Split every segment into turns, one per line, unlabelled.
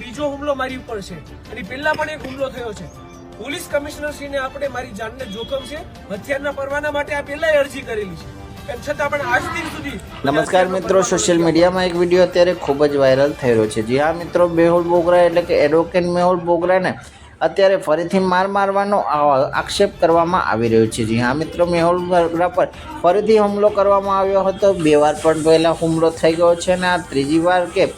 બીજો હુમલો મારી ઉપર છે. અને પહેલા પણ એક હુમલો થયો છે. પોલીસ કમિશનર શ્રીને આપણે મારી જાનને જોખમ છે. હથિયારના પરવાના માટે આ પહેલા અરજી કરેલી છે.
નમસ્કાર મિત્રો સોશિયલ મીડિયામાં એક વીડિયો અત્યારે ખૂબ જ વાયરલ થઈ રહ્યો છે. જી હા મિત્રો મેહુલ બોગરા એટલે કે એડવોકેટ મેહુલ બોગરાને અત્યારે ફરીથી માર મારવાનો આક્ષેપ કરવામાં આવી રહ્યો છે. જી હા મિત્રો મેહુલ બોગરા પર ફરીથી હુમલો કરવામાં આવ્યો હતો. બે વાર પણ પહેલાં હુમલો થઈ ગયો છે અને આ ત્રીજી વાર કે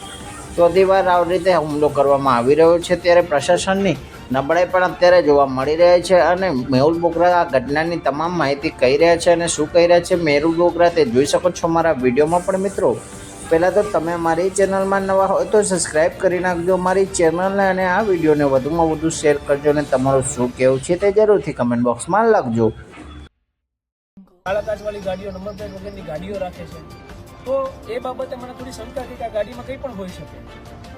ચોથી વાર આવી રીતે હુમલો કરવામાં આવી રહ્યો છે ત્યારે પ્રશાસનની નબળાઈ પણ અત્યારે જોવા મળી રહી છે અને મેહુલ બોગરા આ ઘટનાની તમામ માહિતી કહી રહ્યા છે અને શું કહી રહ્યા છે મેહુલ બોગરા તે જોઈ શકો છો મારા વિડીયોમાં પણ મિત્રો. પહેલાં તો તમે મારી ચેનલમાં નવા હોય તો સબસ્ક્રાઈબ કરી નાખજો મારી ચેનલને અને આ વિડીયોને વધુમાં વધુ શેર કરજો અને તમારું શું કહેવું છે તે જરૂરથી કમેન્ટ બોક્સમાં લખજો.
કાળા કાચવાળી ગાડીઓ નંબર પ્લેટ વગરની ગાડીઓ રાખે છે. તો એ બાબતે મને થોડી શંકા હતી કે આ ગાડીમાં કંઈ પણ હોઈ શકે.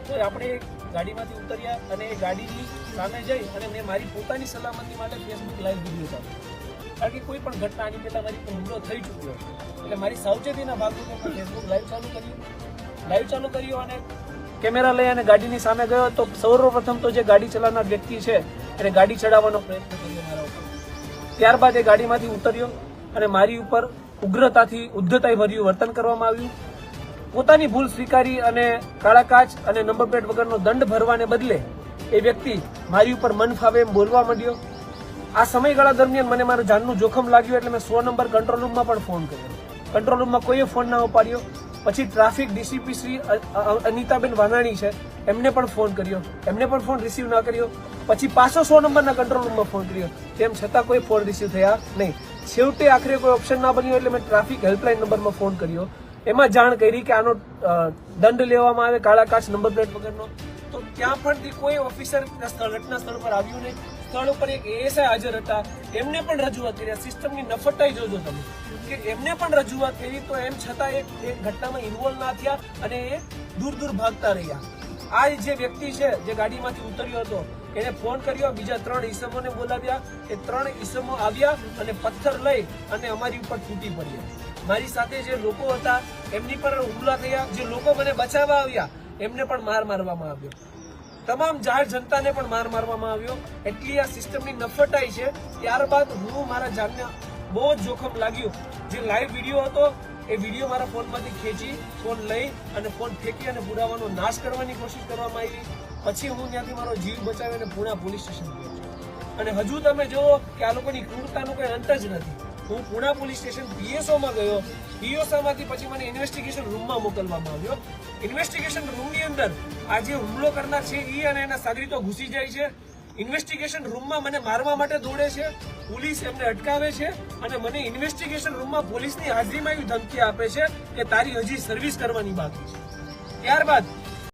તો આપણે ગાડીમાંથી ઉતર્યા અને એ ગાડીની સામે જઈ અને મેં મારી પોતાની સલામતી માટે ફેસબુક લાઈવ વીડિયો ચાલુ કારણ કે કોઈ પણ ઘટના આની પહેલાં મારી હુમલો થઈ ચૂક્યો એટલે મારી સાવચેતીના ભાગરૂપે મેં ફેસબુક લાઈવ ચાલુ કર્યું. લાઈવ ચાલુ કર્યું અને કેમેરા લઈ અને ગાડીની સામે ગયો તો સૌપ્રથમ તો જે ગાડી ચલાવનાર વ્યક્તિ છે, એને ગાડી ચડાવવાનો પ્રયત્ન કર્યો મારા ઉપર. ત્યારબાદ એ ગાડીમાંથી ઉતર્યો અને મારી ઉપર ઉગ્રતાથી ઉદ્ધતાઈ ભર્યું વર્તન કરવામાં આવ્યું. પોતાની ભૂલ સ્વીકારી અને કાળા કાચ અને નંબર પ્લેટ વગરનો દંડ ભરવાને બદલે એ વ્યક્તિ મારી ઉપર મન ફાવે એમ બોલવા માંડ્યો. આ સમયગાળા દરમિયાન મને મારા જાનનું જોખમ લાગ્યું એટલે મેં સો નંબર કંટ્રોલ રૂમમાં પણ ફોન કર્યો. કંટ્રોલ રૂમમાં કોઈએ ફોન ના ઉપાડ્યો. પછી ટ્રાફિક ડીસીપી શ્રી અનિતાબેન વાનાણી છે, એમને પણ ફોન કર્યો. એમને પણ ફોન રિસીવ ના કર્યો. પછી પાછો સો નંબરના કંટ્રોલ રૂમમાં ફોન કર્યો. તેમ છતાં કોઈ ફોન રિસીવ થયા નહીં. છેવટે આખરે કોઈ ઓપ્શન ના બન્યો એટલે મેં ટ્રાફિક હેલ્પલાઇન નંબરમાં ફોન કર્યો. એમાં જાણ કરી કે આનો દંડ લેવામાં આવે, કાળા કાચ નંબર પ્લેટ વગરનો. તો ત્યાં પણ કોઈ ઓફિસર સ્થળ, ઘટના સ્થળ પર આવ્યું નહીં. સ્થળ ઉપર એક એએસઆઈ હાજર હતા. એમને પણ રજૂઆત કરી. સિસ્ટમની નફટાઈ જોજો તમે. કે એમને પણ રજૂઆત કરી, તો એમ છતાં એક ઘટનામાં ઇન્વોલ્વ ના થયા અને એ દૂર દૂર ભાગતા રહ્યા. આ જે વ્યક્તિ છે, જે ગાડીમાંથી ઉતર્યો હતો એને ફોન કર્યો, બીજા ત્રણ ઈસમોને બોલાવ્યા. એ ત્રણ ઈસમો આવ્યા અને પથ્થર લઈ અને અમારી ઉપર તૂટી પડ્યા. મારી સાથે જે લોકો હતા, એમની પર હુમલા થયા. જે લોકો મને બચાવવા આવ્યા, એમને પણ માર મારવામાં આવ્યો. તમામ જાહેર જનતાને પણ માર મારવામાં આવ્યો. એટલી આ સિસ્ટમની નફટાઈ છે. ત્યારબાદ હું મારા જાનને બહુ જ જોખમ લાગ્યું. જે લાઈવ વીડિયો હતો, એ વીડિયો મારા ફોનમાંથી ખેંચી, ફોન લઈ અને ફોન ફેંકી અને પુરાવાનો નાશ કરવાની કોશિશ કરવામાં આવી. પછી હું ત્યાંથી મારો જીવ બચાવીને પુણા પોલીસ સ્ટેશન ગયો અને હજુ તમે જુઓ કે આ લોકોની ક્રૂરતાનો કોઈ અંત જ નથી. હું પુણા પોલીસ સ્ટેશન પીએસઓમાં ગયો. પીએસઓમાંથી પછી મને ઇન્વેસ્ટિગેશન રૂમમાં મોકલવામાં આવ્યો. ઇન્વેસ્ટિગેશન રૂમની અંદર આ જે હુમલો કરનાર છે એ અને એના સાગરીતો ઘૂસી જાય છે. ઇન્વેસ્ટિગેશન રૂમમાં મને મારવા માટે દોડે છે, પોલીસ એમને અટકાવે છે અને મને ઇન્વેસ્ટિગેશન રૂમમાં પોલીસની હાજરીમાં એવી ધમકી આપે છે કે તારી હજી સર્વિસ કરવાની બાકી છે. ત્યારબાદ